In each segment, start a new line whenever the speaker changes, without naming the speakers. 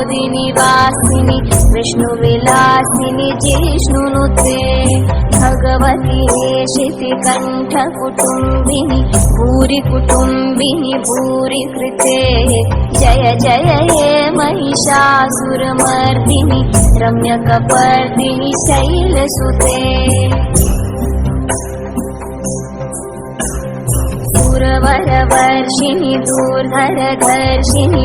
गिरिवरविन्द्यशिरोदिनि वासिनि विष्णुविलासिनि जिष्णुनुते भगवति शितिकण्ठकुटुम्बिनि भूरि कुटुम्बिनि भूरि कृते जय जय हे महिषासुरमर्दिनि रम्यकपर्दिनि शैलसुते सुरवरवर्षिणि दूर्धरधर्षिणि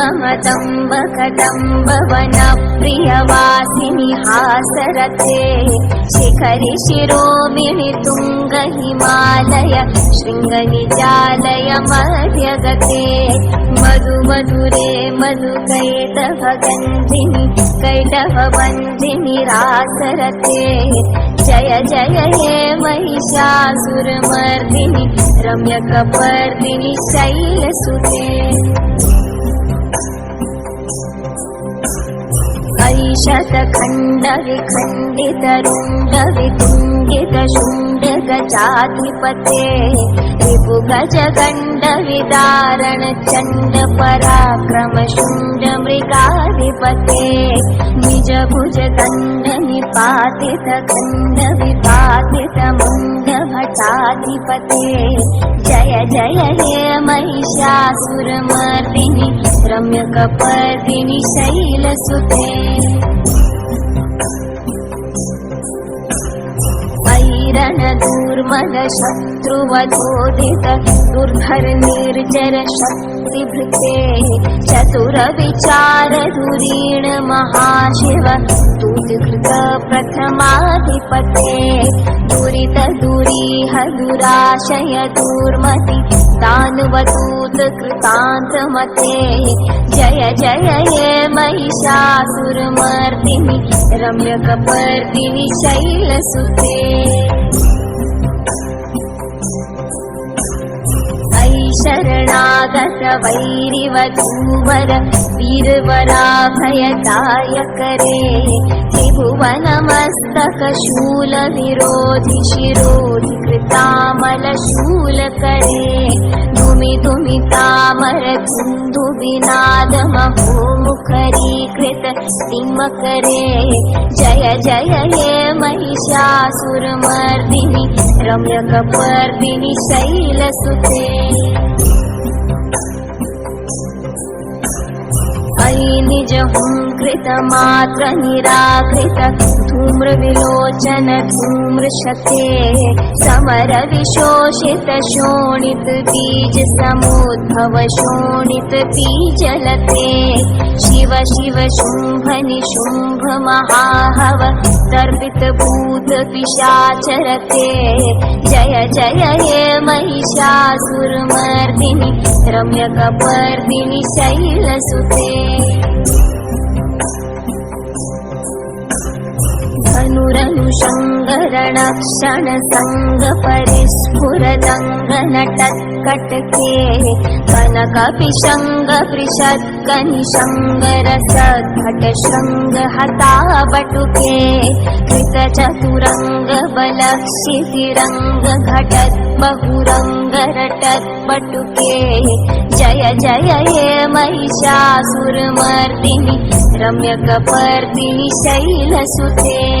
जगदम्ब मदम्ब कदम्ब वनप्रियवासिनि हासरथे शिखरि शिरोमिणि तुङ्ग हिमालय शृङ्गनिजालय मध्यगते मधु मधुरे मधुकैटभ गन्धिनि कैटभ बन्धिनि रासरथे जय जय हे महिषासुरमर्दिनि रम्यकपर्दिनि शैलसुते ऐशतखण्डविखण्डितरुण्डवितुण्डितशुण्डगजाधिपते रिपुगजगण्डविदारण चण्ड पराक्रम शुण्ड मृगाधिपते निज भुज दण्ड निपातित खण्ड विपातित मुण्ड भटाधिपते जय जय हे महिषासुरमर्दिनि रम्यकपर्दिनि शैलसुते వైరణ शत्रुवधोदित दुर्धर निर्जर शक्तिभृते चतुर विचार धुरीण महाशिव दूतकृत प्रथमाधिपते दुरित दुरीह दुराशय दूर्मति दानवदूत कृतान्तमते जय जय हे महिषासुरमर्दिनि रम्यकपर्दिनि शैलसुते शरणागत वैरिवधूवर वीरवराभयदायकरे त्रिभुवनमस्तक शूल विरोधि शिरोधि कृतामल शूलकरे धुमि धुमि तामर धुन्धु विनाद महोमुखरीकृत सिंहकरे जय जय हे महिषासुरमर्दिनि रम्यकपर्दिनि शैलसुते अयि निज हुङ्कृतमात्र निराकृत धूम्रविलोचन धूम्रशते समर विशोषित शोणित बीज समुद्भव शोणित बीजलते। शिव शिव शुम्भ निशुम्भ महाहव तर्पित भूत पिशाचरते। जय जय हे महिषासुरमर्दिनि रम्यकपर्दिनि शैलसुते अनुरनु सङ्गक्षण सङ्ग परिस्फुरङ्ग नटक कटके बटुके कृत चतुरङ्गल बटुके जय जय हे महिषासुरमर्दिनि रम्यकपर्दिनि शैलसुते।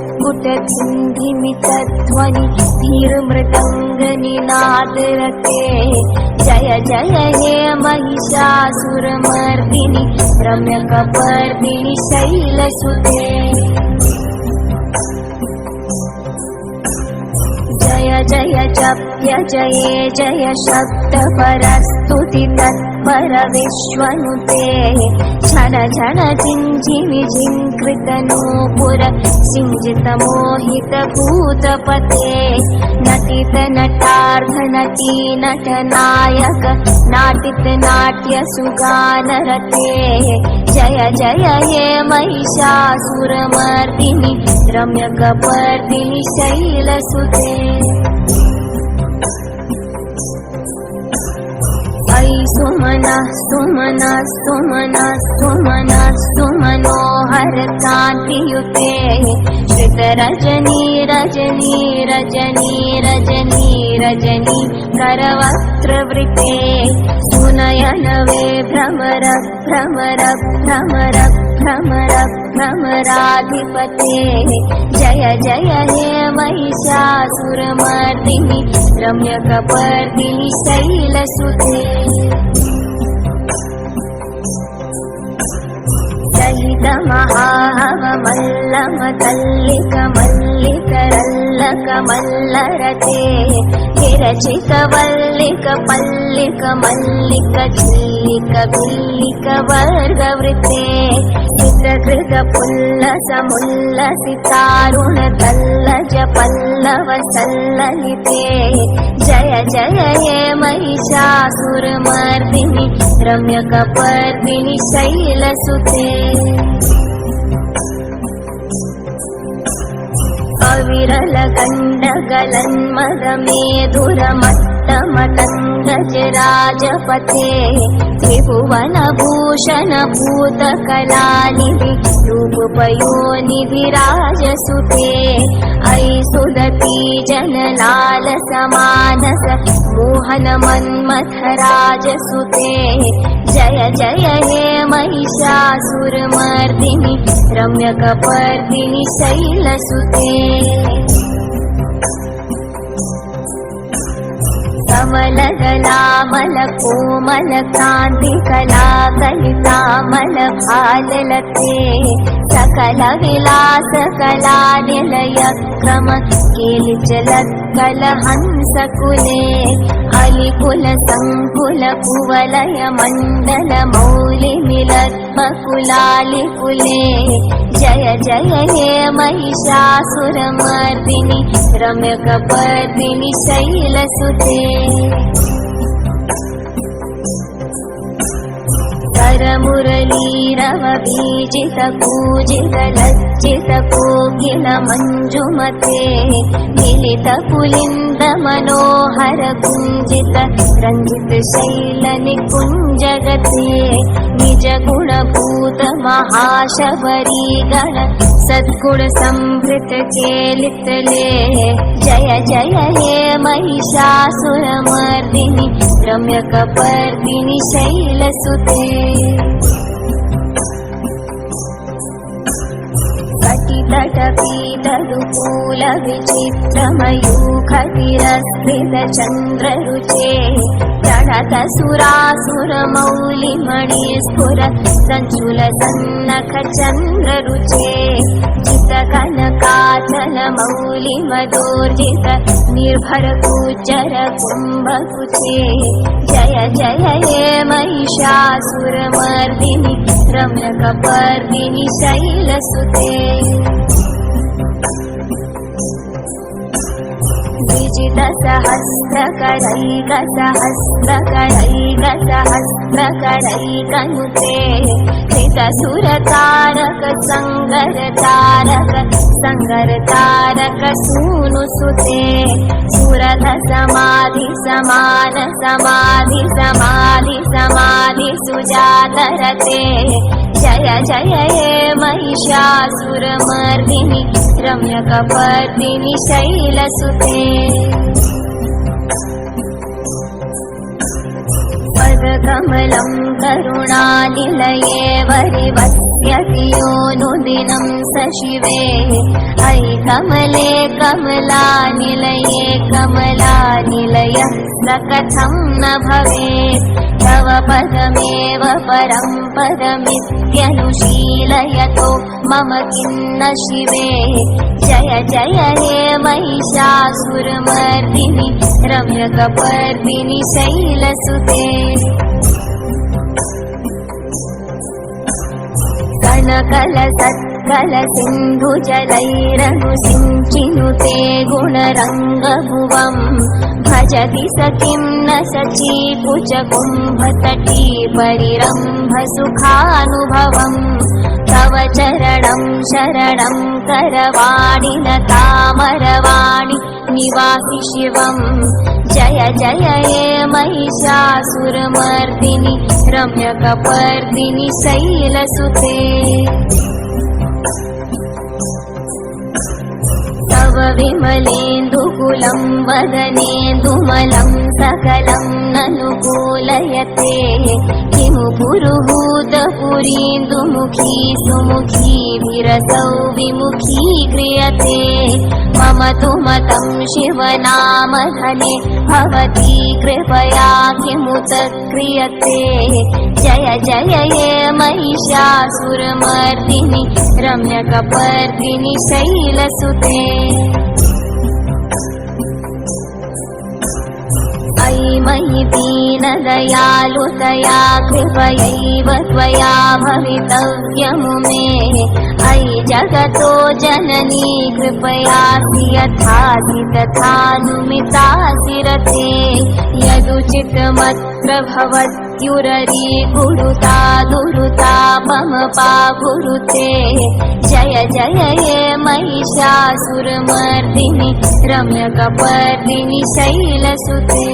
ध्वनि धीरमृतङ्गनिनाद जय जय हे महिषासुरमर्दिनि रम्यकपर्दिनि शैलसुते। जय जय जप्य जये जय शप्त तत् तत्पर विश्वनुते झन झन जिञ्जिमि जिङ्कृतनूपुर सिञ्जित मोहित भूतपते नटित नटार्ध नटी नटनायक नाटित नाट्य सुगानरते जय जय हे महिषासुरमर्दिनि रम्यकपर्दिनि शैलसुते ऐ सुमना सुमना सुमना सुमना सुमनोहर कान्तियुते श्रितरजनी रजनी रजनी रजनी रजनी करवस्त्रवृते सुनयनवे भ्रमर भ्रमर भ्रमर भ्रमर भ्रमराधिपते। जय जय हे महिषासुरमर्दिनि रम्यकपर्दिनि शैलसुते దళిత మహావ మల్లమ తల్లిక మల్ల మల్లిక రల్లక మల్లరతే విరచిక వల్లిక పల్లిక మల్లిక చిల్లిక గుల్లిక వర్గ వృత్తే కృత పుల్లస ముల్లసి తారుణ తల్లజ పల్లవ సల్లలితే జయ జయ హే మహిషాసుర మర్దిని రమ్యక పర్దిని శైలసుతే. விரல கண்ட கலன்மதமே துரமத்தமதன் त्रिभुवनभूषण भूतकलानिधि रूपयोनिधिराजसुते ऐ सुदती जनलाल समानस मोहन मन्मथराजसुते जय जय हे महिषासुरमर्दिनि रम्यकपर्दिनि शैलसुते కళామల కోమల కాంతి కళా కలితామల భాలలతే సకల విలాస కళా నిలయ క్రమ కేలిచలత్ కల హంస కులే అలికుల సంకుల కువలయ మండల మౌలి మిలత్మకులాలి కులే జయ జయ హే మహిషాసురమర్దిని రమ్యకపర్దిని శైలసుతే. बीजित पूजित लज्जित कोकिल मञ्जुमते मिलित पुलिन्द मनोहर कुञ्जित रञ्जित शैल निकुञ्जगते निज गुणभूत महाशबरी गण सद्गुण संभृत केलितले जय जय हे महिषासुरमर्दिनि रम्यकपर्दिनि शैलसुते कटितटपीतरुकूल विचित्रमयूखतिरस्थित चन्द्ररुचे प्रणत सुरासुरमौलिमणि स्फुर सञ्चुल सन्नख चन्द्ररुचे जित कनकाचल मौलि मदोर्जित निर्भर कुचर कुम्भकुचे जय जय हे महिषासुरमर्दिनि रम्यकपर्दिनि शैलसुते విజిత సహస్రకరైక సహస్రకరైక సహస్రకరైకముతే సురతారక సంగర తారక సంగర తారక సూను సుతే సురథ సమాధి సమాన సమాధి సమాధి సమాధి సుజాతరతే జయ జయ ఏ మహిషాసురమర్దిని रम्यकपर्दिनि शैलसुते पदकमलं करुणानिलये वरिवस्यति योनुदिनं स शिवे ऐ कमले कमलानिलये कमलानिलयः स कथं न भवेत् तव पदमेव परं पदमित्यनुशीलयतो मम किन्न शिवे जय जय हे महिषासुरमर्दिनि रम्यकपर्दिनि शैलसुते कनकल सत्कल सिन्धुजलैरनुसिञ्चिनुते गुणरङ्गभुवम् भजति स किं न सची कुचकुम्भतटी परिरम्भ सुखानुभवम् तव चरणं शरणं करवाणि न तामरवाणि निवासि शिवम् जय जय हे महिषासुरमर्दिनि रम्यकपर्दिनि शैलसुते तव विमलेन्दुकुलं वदनेन्दुमलं सकलं ननुकूलयते किमु पुरुहूतपुरीन्दुमुखी सुमुखी विरसौ विमुखी क्रियते मम तु मतं शिवनामधने भवती कृपया किमुत क्रियते। जय जय ये महिषासुरमर्दिनि रम्यकपर्दिनि शैलसुते मयि दीनदयालुतया कृपयैव त्वया भवितव्यमु मे अयि जगतो जननी कृपयासि यथासि तथानुमितासि रथे यदुचितमत्र भवत्युररी
యురరి గుడుతా దురుతా మమ పాగురుతే. జయ జయ ఏ మహిషాసురమర్దిని రమ్యకపర్దిని శైలసుతే.